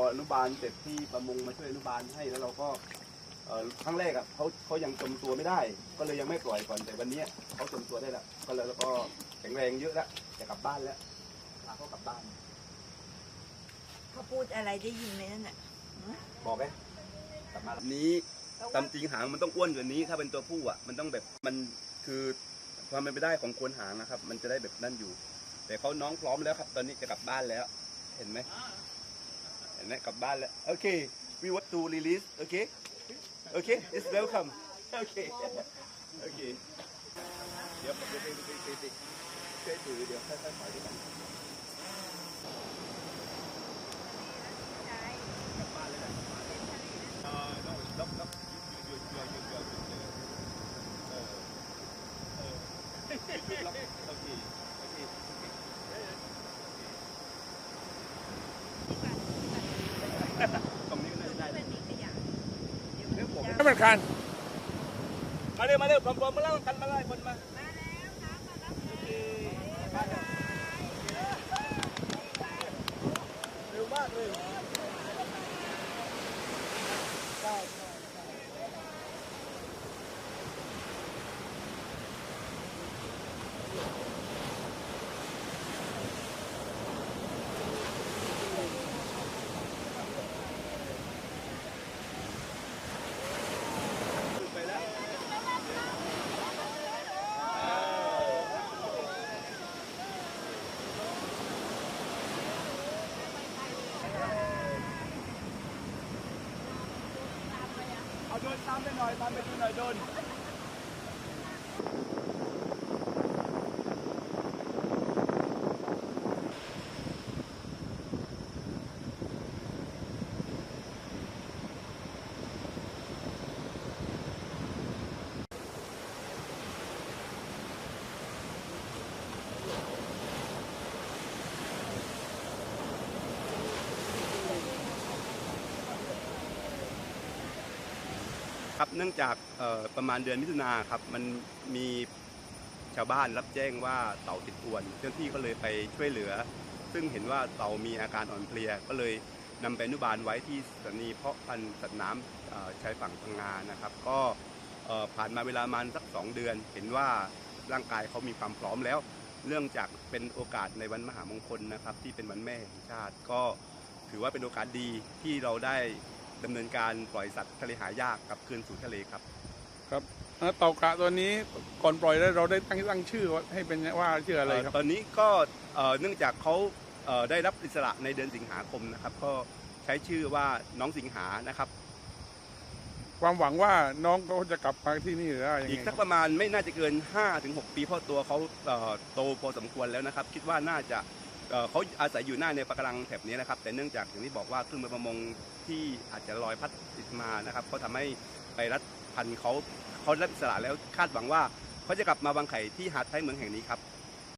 พออนุบาลเสร็จที่ประมงมาช่วยอนุบาลให้แล้วเราก็เอ่อครั้งแรกอะเขาเขายังจมตัวไม่ได้ ก็เลยยังไม่ปล่อยก่อนแต่วันเนี้ยเขาจมตัวได้แล้วก็เลยแล้วก็แข็งแรงเยอะแล้วจะกลับบ้านแล้วพาเขากลับบ้าน เขาพูดอะไรได้ยินไหมนั่นน่ะบอกไหมกลับมาแบบนี้ตามจริงหางมันต้องอ้วนกว่านี้ ถ้าเป็นตัวผู้อะมันต้องแบบมันคือความเป็นไปได้ของโคนหางนะครับ มันจะได้แบบนั่นอยู่ แต่เขาน้องพร้อมแล้วครับ ตอนนี้จะกลับบ้านแล้ว เห็นไหม เห็นไหมกลับบ้านแล้วโอเค we want to release โอเคโอเค it's welcome โอเคโอเคเดี๋ยวเดี๋ยวเดี๋ยวเดี๋ยวเดี๋ยวเดี๋ย ต้องต้องต้องหยุดหยุดหยุดหยุดหยุดหยุดเลยเออเออหยุดหยุดล็อกโอเคโอเคโอเคตรงนี้ก็น่าจะได้เป็นมีขยะเรื่องผมท่านประธานมาเร็วมาเร็วพร้อมๆมาเล่ากันมาไล่คนมามาแล้วครับมารับโอเคมาเร็วเร็วมากเลย ดนตามไปหน่อยตามไปดูหน่อยโดน ครับเนื่องจากประมาณเดือนมิถุนาครับมันมีชาวบ้านรับแจ้งว่าเต่าติดอวนเจ้าหน้าที่ก็เลยไปช่วยเหลือ ซึ่งเห็นว่าเต่ามีอาการอ่อนเพลียก็เลยนำไปอนุบาลไว้ที่สถานีเพาะพันธุ์สัตว์น้ำชายฝั่งพังงานะครับ ก็ผ่านมาเวลามันสัก 2 เดือน เห็นว่าร่างกายเขามีความพร้อมแล้วเนื่องจากเป็นโอกาสในวันมหามงคลนะครับ ที่เป็นวันแม่แห่งชาติ ก็ถือว่าเป็นโอกาสดีที่เราได้ ดำเนินการปล่อยสัตว์ทะเลหายากกลับคืนสู่ทะเลครับ ครับเอ่อเต่ากระตัวนี้ก่อนปล่อยแล้วเราได้ตั้งตั้งชื่อว่าให้เป็นว่าชื่ออะไรครับเตอนนี้ก็เอ่อเนื่องจากเขาเอ่อได้รับอิสระในเดือนสิงหาคมนะครับ ก็ใช้ชื่อว่าน้องสิงหานะครับ ความหวังว่าน้องเขาจะกลับมาที่นี่หรือว่ายังอีกไงสักประมาณไม่น่าจะเกิน 5-6 ปีเพราะตัวเขาเอ่อโตพอสมควรแล้วนะครับ คิดว่าน่าจะ เขาอาศัยอยู่หน้าในปะการังแถบนี้นะครับ แต่เนื่องจากอย่างที่บอกว่าครื่องมือประมงที่อาจจะลอยพัดติดมานะครับเขาทำให้ไปรัดพันเขาเขารับอิสระแล้วคาดหวังว่าเขาจะกลับมาวางไข่ที่หาดท้ายเมืองแห่งนี้ครับ